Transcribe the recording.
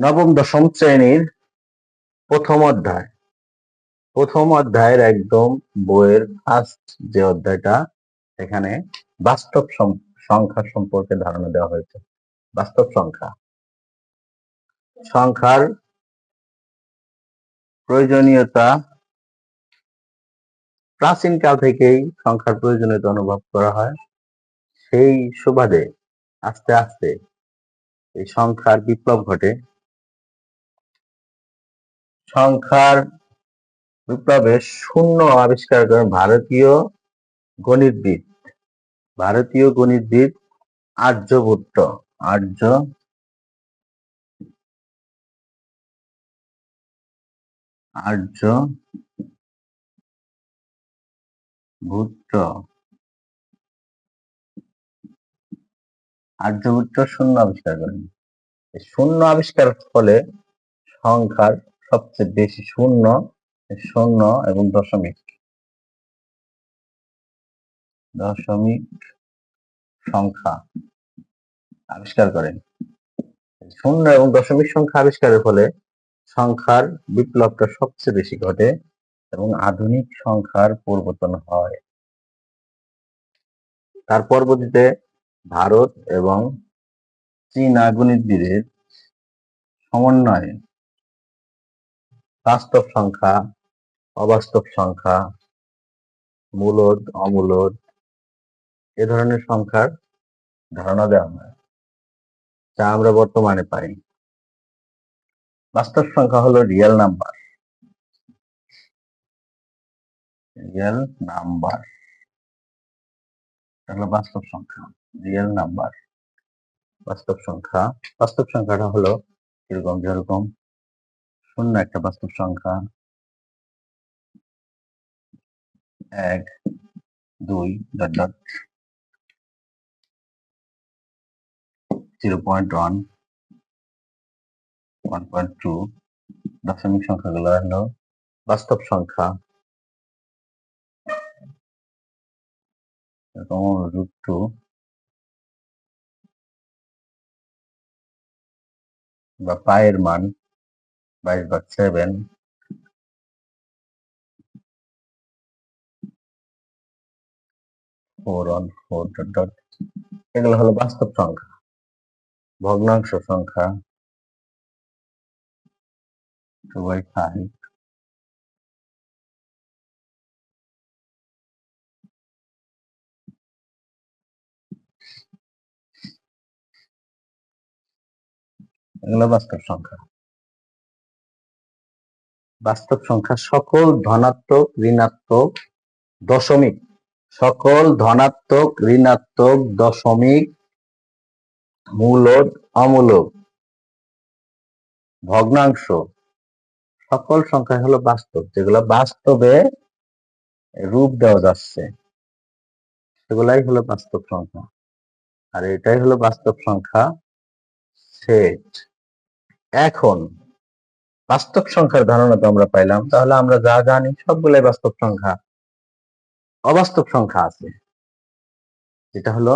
নবম দশম শ্রেণির প্রথম অধ্যায়। প্রথম অধ্যায়ের একদম বইয়ের ফার্স্ট যে অধ্যায়টা, এখানে বাস্তব সংখ্যা সম্পর্কে ধারণা দেওয়া হয়েছে। বাস্তব সংখ্যা। সংখ্যার প্রয়োজনীয়তা প্রাচীনকাল থেকেই সংখ্যার প্রয়োজনীয়তা অনুভব করা হয়। সেই সুবাদে আস্তে আস্তে এই সংখ্যার বিপ্লব ঘটে। সংখ্যার বিপ্লবে শূন্য আবিষ্কার করেন ভারতীয় গণিতবিদ। ভারতীয় গণিতবিদ আর্যভট্ট। আর্য আর্য ভুট্ট আর্যভট্ট শূন্য আবিষ্কার করেন। শূন্য আবিষ্কার ফলে সংখ্যার সবচেয়ে বেশি শূন্য শূন্য এবং দশমিক। দশমিক সংখ্যা আবিষ্কার করেন। শূন্য এবং দশমিক সংখ্যা আবিষ্কারের ফলে সংখ্যার বিপ্লবটা সবচেয়ে বেশি ঘটে এবং আধুনিক সংখ্যার পরিবর্তন হয়। তার পরবর্তীতে ভারত এবং চীনা গণিতবিদের সমন্বয়ে বাস্তব সংখ্যা, অবাস্তব সংখ্যা, মূলদ, অমূলদ, এ ধরনের সংখ্যার ধারণা দেওয়া হয়, যা আমরা বর্তমানে পাই। বাস্তব সংখ্যা হলো রিয়েল নাম্বার রিয়েল নাম্বার হলো বাস্তব সংখ্যা রিয়েল নাম্বার বাস্তব সংখ্যা, বাস্তব সংখ্যাটা হলো এরকম যেরকম শূন্য একটা বাস্তব সংখ্যা। এক, দুই dot dot zero point one one point two দশমিক সংখ্যাগুলো হলো বাস্তব সংখ্যা। এরকম রুট টু বা পায়ের মান। বাইশ ভাগ seven. Four one four dot dot. এগুলো হলো বাস্তব সংখ্যা, ভগ্নাংশ সংখ্যা। টু বাই ফাইভ এগুলো বাস্তব সংখ্যা। বাস্তব সংখ্যা সকল ধনাত্মক, ঋণাত্মক দশমিক। সকল ধনাত্মক, ঋণাত্মক দশমিক মূলদ অমূলক। ভগ্নাংশ। সকল সংখ্যা হলো বাস্তব, যেগুলো বাস্তবে রূপ দেওয়া যাচ্ছে, সেগুলাই হলো বাস্তব সংখ্যা। আর এটাই হলো বাস্তব সংখ্যা সেট। এখন বাস্তব সংখ্যার ধারণা তো আমরা পাইলাম। তাহলে আমরা যা জানি সবগুলাই বাস্তব সংখ্যা, অবাস্তব সংখ্যা আছে। যেটা হলো